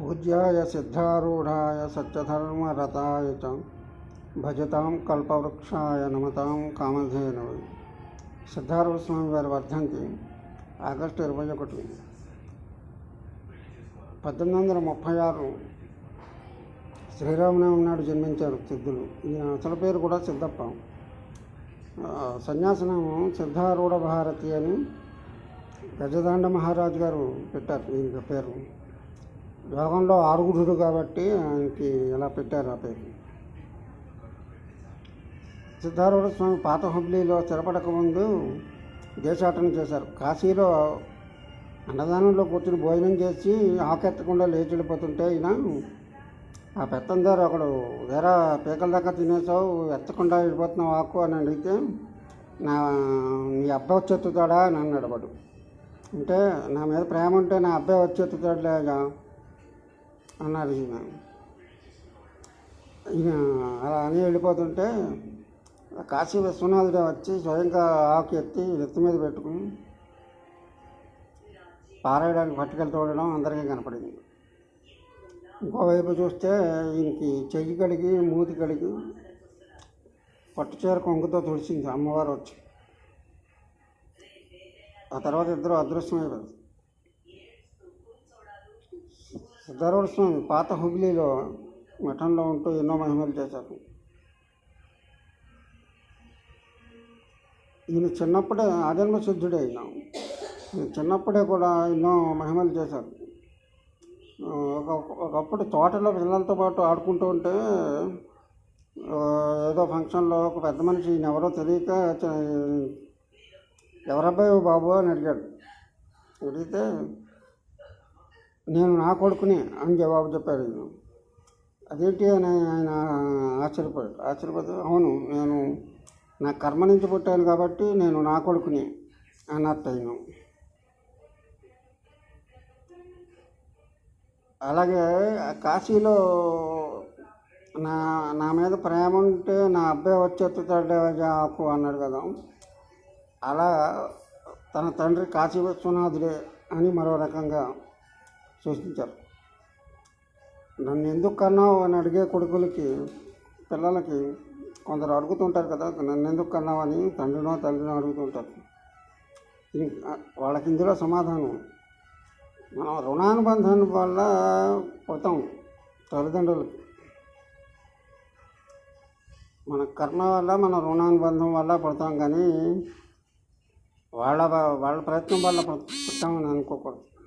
పూజ్యాయ సిద్ధారూఢాయ సత్యధర్మరతాయ చ భజతాం కల్పవృక్షాయ నమతాం కామధేనవే. సిద్ధారూఢ స్వామి వారి వర్ధంతి ఆగస్టు ఇరవై ఒకటి. పద్దెనిమిది వందల ముప్పై ఆరు శ్రీరామనవమి నాడు జన్మించారు సిద్ధులు. ఈయన అసలు పేరు కూడా సిద్ధప్ప. ఆ, సన్యాసనామం సిద్ధారూఢ భారతి అని గజదాండ మహారాజు గారు పెట్టారు. ఈయన పేరు యోగంలో ఆరుగుడు కాబట్టి ఆయనకి ఎలా పెట్టారు ఆ పేరు? సిద్ధారూఢ స్వామి పాత హుబ్లీలో స్థిరపడక ముందు దేశాటన చేశారు. కాశీలో అన్నదానంలో కూర్చుని భోజనం చేసి ఆకెత్తకుండా లేచి వెళ్ళిపోతుంటే ఈయన ఆ పెత్తందారు ఒకడు వేరే పీకల దాకా తినేసావు ఎత్తకుండా వెళ్ళిపోతున్నావు ఆకు అని అడిగితే నా నీ అబ్బాయి వచ్చేత్తుతాడా? అని అన్నాడు వాడు అంటే నా మీద ప్రేమ ఉంటే నా అబ్బాయి వచ్చేత్తుతాడు లేదా అన్నారు ఈయన ఈయన అలా అని వెళ్ళిపోతుంటే కాశీ విశ్వనాథుడు వచ్చి స్వయంగా ఆకు ఎత్తి నెత్తి మీద పెట్టుకుని పారేయడానికి పట్టుకెళ్తూ ఉండడం అందరికీ కనపడింది. ఇంకోవైపు చూస్తే ఈయనకి చెయ్యి కడిగి మూతి కడిగి పట్టుచీర కొంగుతో తుడిచింది అమ్మవారు వచ్చి. ఆ తర్వాత ఇద్దరు అదృశ్యమైపోయారు. సిద్ధారూఢ స్వామి పాత హుబ్లీలో మఠంలో ఉంటూ ఎన్నో మహిమలు చేశారు. ఈయన చిన్నప్పుడే ఆజన్మ సిద్ధుడే ఈయన. చిన్నప్పుడే కూడా ఎన్నో మహిమలు చేశారు. ఒక ఒకప్పుడు తోటలో పిల్లలతో పాటు ఆడుకుంటూ ఉంటే ఏదో ఫంక్షన్లో ఒక పెద్ద మనిషి ఈయన ఎవరో తెలియక ఎవరబ్బాయి బాబు అని అడిగాడు. అడిగితే నేను నా కొడుకుని అని జవాబు చెప్పాడు నేను అదేంటి అని ఆయన ఆశ్చర్యపోయాడు ఆశ్చర్యపోతే అవును నేను నా కర్మ నుంచి పుట్టాను కాబట్టి నేను నా కొడుకుని అన్నట్టయ్యాను అలాగే కాశీలో నా నా మీద ప్రేమ ఉంటే నా అబ్బాయి వచ్చేస్తాడు అన్నాడు కదా. అలా తన తండ్రి కాశీ విశ్వనాథుడే అని మరో రకంగా సూచించారు నన్ను ఎందుకు కన్నావు అని అడిగే కొడుకులకి పిల్లలకి కొందరు అడుగుతుంటారు కదా నన్ను ఎందుకు కన్నావు అని తండ్రినో తల్లినో అడుగుతుంటారు. ఇది- వాళ్ళకి ఇందులో సమాధానం మనం రుణానుబంధం వల్ల పుడతాం తల్లిదండ్రులకి. మన కర్మ వల్ల మన రుణానుబంధం వల్ల పుడతాం కానీ వాళ్ళ వాళ్ళ ప్రయత్నం వల్ల పుట్టామని అనుకోకూడదు.